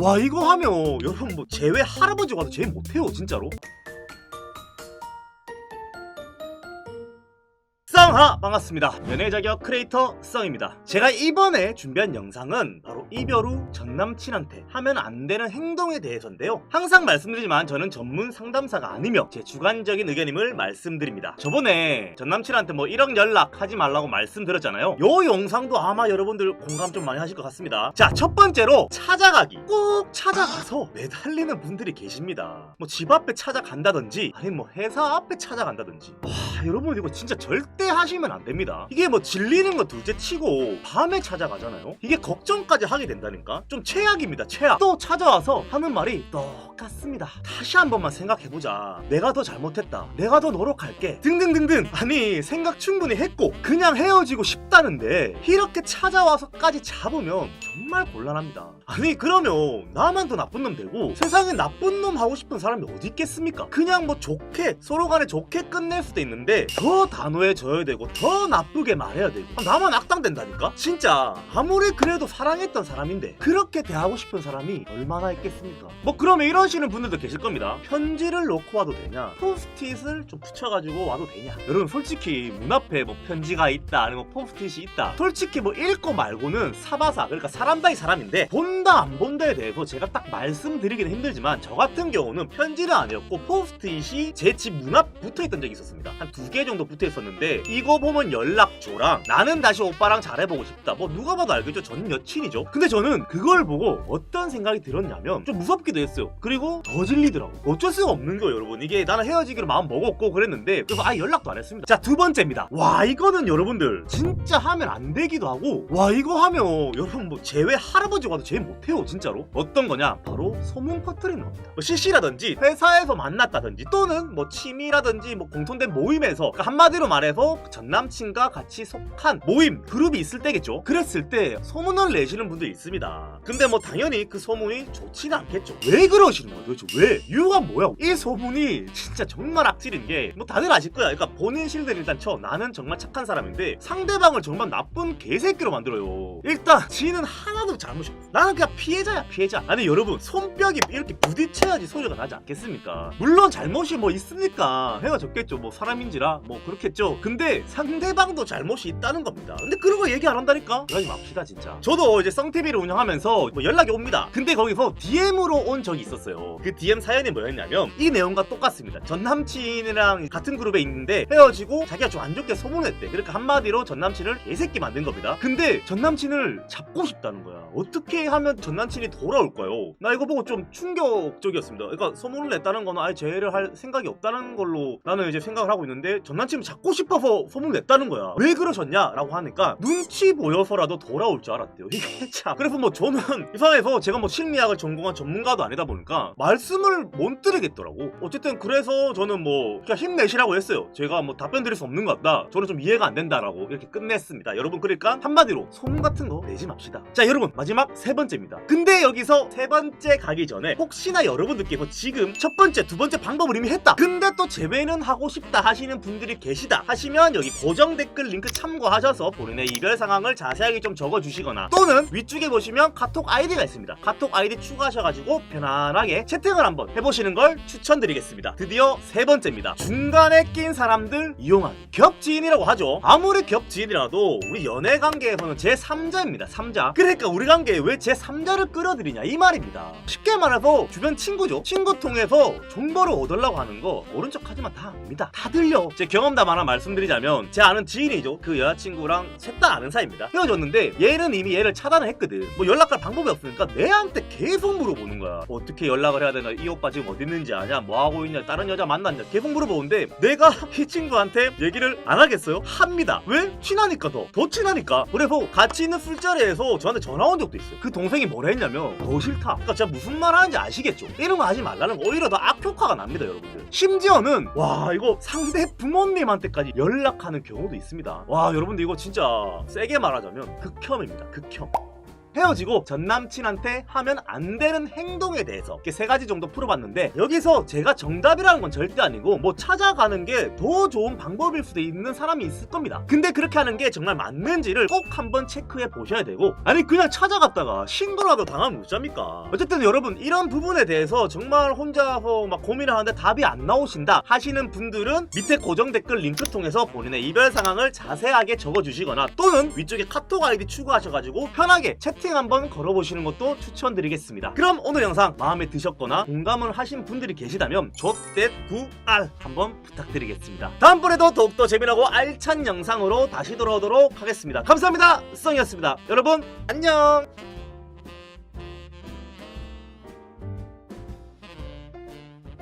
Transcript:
와 이거 하면 여러분 뭐 제외 할아버지 와도 제일 못해요 진짜로 하 반갑습니다. 연애 자격 크리에이터 쌍입니다. 제가 이번에 준비한 영상은 바로 이별 후 전남친한테 하면 안 되는 행동에 대해서인데요. 항상 말씀드리지만 저는 전문 상담사가 아니며 제 주관적인 의견임을 말씀드립니다. 저번에 전남친한테 뭐 1억 연락 하지 말라고 말씀드렸잖아요. 요 영상도 아마 여러분들 공감 좀 많이 하실 것 같습니다. 자 첫 번째로 찾아가기. 꼭 찾아가서 매달리는 분들이 계십니다. 뭐 집 앞에 찾아간다든지 아니면 뭐 회사 앞에 찾아간다든지. 와 여러분 이거 진짜 절대 하시면 안 됩니다. 이게 뭐 질리는 거 둘째 치고 밤에 찾아가잖아요? 이게 걱정까지 하게 된다니까? 좀 최악입니다 최악. 또 찾아와서 하는 말이 똑같습니다. 다시 한 번만 생각해보자. 내가 더 잘못했다. 내가 더 노력할게. 등등등등. 아니 생각 충분히 했고 그냥 헤어지고 싶다는데 이렇게 찾아와서까지 잡으면 정말 곤란합니다. 아니 그러면 나만 더 나쁜 놈 되고 세상에 나쁜 놈 하고 싶은 사람이 어디 있겠습니까? 그냥 뭐 좋게 서로 간에 좋게 끝낼 수도 있는데 더 단호해 져야 되고 더 나쁘게 말해야 되고. 아, 나만 악당된다니까? 진짜. 아무리 그래도 사랑했던 사람인데 그렇게 대하고 싶은 사람이 얼마나 있겠습니까? 뭐 그러면 이러시는 분들도 계실 겁니다. 편지를 놓고 와도 되냐? 포스트잇을 좀 붙여가지고 와도 되냐? 여러분 솔직히 문 앞에 뭐 편지가 있다 아니면 뭐 포스트잇이 있다. 솔직히 뭐 읽고 말고는 사바사 그러니까 사람 바이 사람인데 본다 안 본다에 대해서 제가 딱 말씀드리기는 힘들지만 저 같은 경우는 편지는 아니었고 포스트잇이 제 집 문 앞 붙어있던 적이 있었습니다. 한두 개 정도 붙어 있었는데 이거 보면 연락 줘랑 나는 다시 오빠랑 잘해보고 싶다. 뭐 누가 봐도 알겠죠? 전 여친이죠. 근데 저는 그걸 보고 어떤 생각이 들었냐면 좀 무섭기도 했어요. 그리고 더 질리더라고. 어쩔 수가 없는 거예요 여러분. 이게 나는 헤어지기로 마음 먹었고 그랬는데 그래서 아예 연락도 안 했습니다. 자 두 번째입니다. 와 이거는 여러분들 진짜 하면 안 되기도 하고 와 이거 하면 여러분 뭐 제외 할아버지 와도 제일 못해요 진짜로. 어떤 거냐? 바로 소문 퍼뜨리는 겁니다. 뭐 CC라든지 회사에서 만났다든지 또는 뭐 취미라든지 뭐 공통된 모임에 서 그러니까 한마디로 말해서 전 남친과 같이 속한 모임 그룹이 있을 때겠죠. 그랬을 때 소문을 내시는 분들이 있습니다. 근데 뭐 당연히 그 소문이 좋지는 않겠죠. 왜 그러시는 거예요? 도대체 왜? 이유가 뭐야? 이 소문이 진짜 정말 악질인 게 뭐 다들 아실 거야. 그러니까 본인 실드 일단 쳐. 나는 정말 착한 사람인데 상대방을 정말 나쁜 개새끼로 만들어요. 일단 지는 하나도 잘못이 없어. 나는 그냥 피해자야 피해자. 아니 여러분 손뼉이 이렇게 부딪혀야지 소리가 나지 않겠습니까? 물론 잘못이 뭐 있으니까? 헤어졌겠죠. 뭐 사람인지 라 뭐 그렇겠죠. 근데 상대방도 잘못이 있다는 겁니다. 근데 그런 거 얘기 안 한다니까? 그러지 맙시다 진짜. 저도 이제 썽TV를 운영하면서 뭐 연락이 옵니다. 근데 거기서 DM으로 온 적이 있었어요. 그 DM 사연이 뭐였냐면 이 내용과 똑같습니다. 전 남친이랑 같은 그룹에 있는데 헤어지고 자기가 좀 안 좋게 소문냈대. 그러니까 한마디로 전 남친을 개새끼 만든 겁니다. 근데 전 남친을 잡고 싶다는 거야. 어떻게 하면 전 남친이 돌아올까요? 나 이거 보고 좀 충격적이었습니다. 그러니까 소문을 냈다는 거는 아예 재해를 할 생각이 없다는 걸로 나는 이제 생각을 하고 있는데 전 남친을 잡고 싶어서 소문을 냈다는 거야. 왜 그러셨냐라고 하니까 눈치 보여서라도 돌아올 줄 알았대요. 이게 참. 그래서 뭐 저는 이상해서 제가 뭐 심리학을 전공한 전문가도 아니다 보니까 말씀을 못 드리겠더라고. 어쨌든 그래서 저는 뭐 그냥 힘내시라고 했어요. 제가 뭐 답변 드릴 수 없는 것 같다. 저는 좀 이해가 안 된다라고 이렇게 끝냈습니다. 여러분 그러니까 한마디로 소문 같은 거 내지 맙시다. 자 여러분 마지막 세 번째입니다. 근데 여기서 세 번째 가기 전에 혹시나 여러분들께서 지금 첫 번째 두 번째 방법을 이미 했다. 근데 또 재회는 하고 싶다 하시는 분들이 계시다 하시면 여기 고정 댓글 링크 참고하셔서 본인의 이별 상황을 자세하게 좀 적어주시거나 또는 위쪽에 보시면 카톡 아이디가 있습니다. 카톡 아이디 추가하셔가지고 편안하게 채팅을 한번 해보시는 걸 추천드리겠습니다. 드디어 세 번째입니다. 중간에 낀 사람들 이용하기. 겹지인이라고 하죠. 아무리 겹지인이라도 우리 연애 관계에서는 제3자입니다. 3자. 그러니까 우리 관계에 왜 제3자를 끌어들이냐 이 말입니다. 쉽게 말해서 주변 친구죠. 친구 통해서 정보를 얻으려고 하는 거 모른 척 하지만 다 압니다. 다 들려 제 경험담 하나 말씀드리자면 제 아는 지인이죠. 그 여자친구랑 셋 다 아는 사이입니다. 헤어졌는데 얘는 이미 얘를 차단을 했거든. 뭐 연락할 방법이 없으니까 내한테 계속 물어보는 거야. 어떻게 연락을 해야 되나? 이 오빠 지금 어디 있는지 아냐? 뭐 하고 있냐? 다른 여자 만났냐? 계속 물어보는데 내가 이 친구한테 얘기를 안 하겠어요? 합니다. 왜? 친하니까 더. 더 친하니까. 그래서 같이 있는 술자리에서 저한테 전화 온 적도 있어요. 그 동생이 뭐라 했냐면 더 싫다. 그러니까 제가 무슨 말 하는지 아시겠죠? 이런 거 하지 말라는 거 오히려 더 악효과가 납니다 여러분들. 심지어는 와 이거 상대 부모님한테까지 연락하는 경우도 있습니다. 와 여러분들 이거 진짜 세게 말하자면 극혐입니다. 극혐 헤어지고 전 남친한테 하면 안 되는 행동에 대해서 이렇게 세 가지 정도 풀어봤는데 여기서 제가 정답이라는 건 절대 아니고 뭐 찾아가는 게 더 좋은 방법일 수도 있는 사람이 있을 겁니다. 근데 그렇게 하는 게 정말 맞는지를 꼭 한번 체크해 보셔야 되고 아니 그냥 찾아갔다가 신고라도 당하면 어쩝니까? 어쨌든 여러분 이런 부분에 대해서 정말 혼자서 막 고민을 하는데 답이 안 나오신다 하시는 분들은 밑에 고정 댓글 링크 통해서 본인의 이별 상황을 자세하게 적어주시거나 또는 위쪽에 카톡 아이디 추가하셔가지고 편하게 채팅 한번 걸어보시는 것도 추천드리겠습니다. 그럼 오늘 영상 마음에 드셨거나 공감을 하신 분들이 계시다면 좆댓구알 한번 부탁드리겠습니다. 다음번에도 더욱더 재미나고 알찬 영상으로 다시 돌아오도록 하겠습니다. 감사합니다. 썽이었습니다. 여러분 안녕.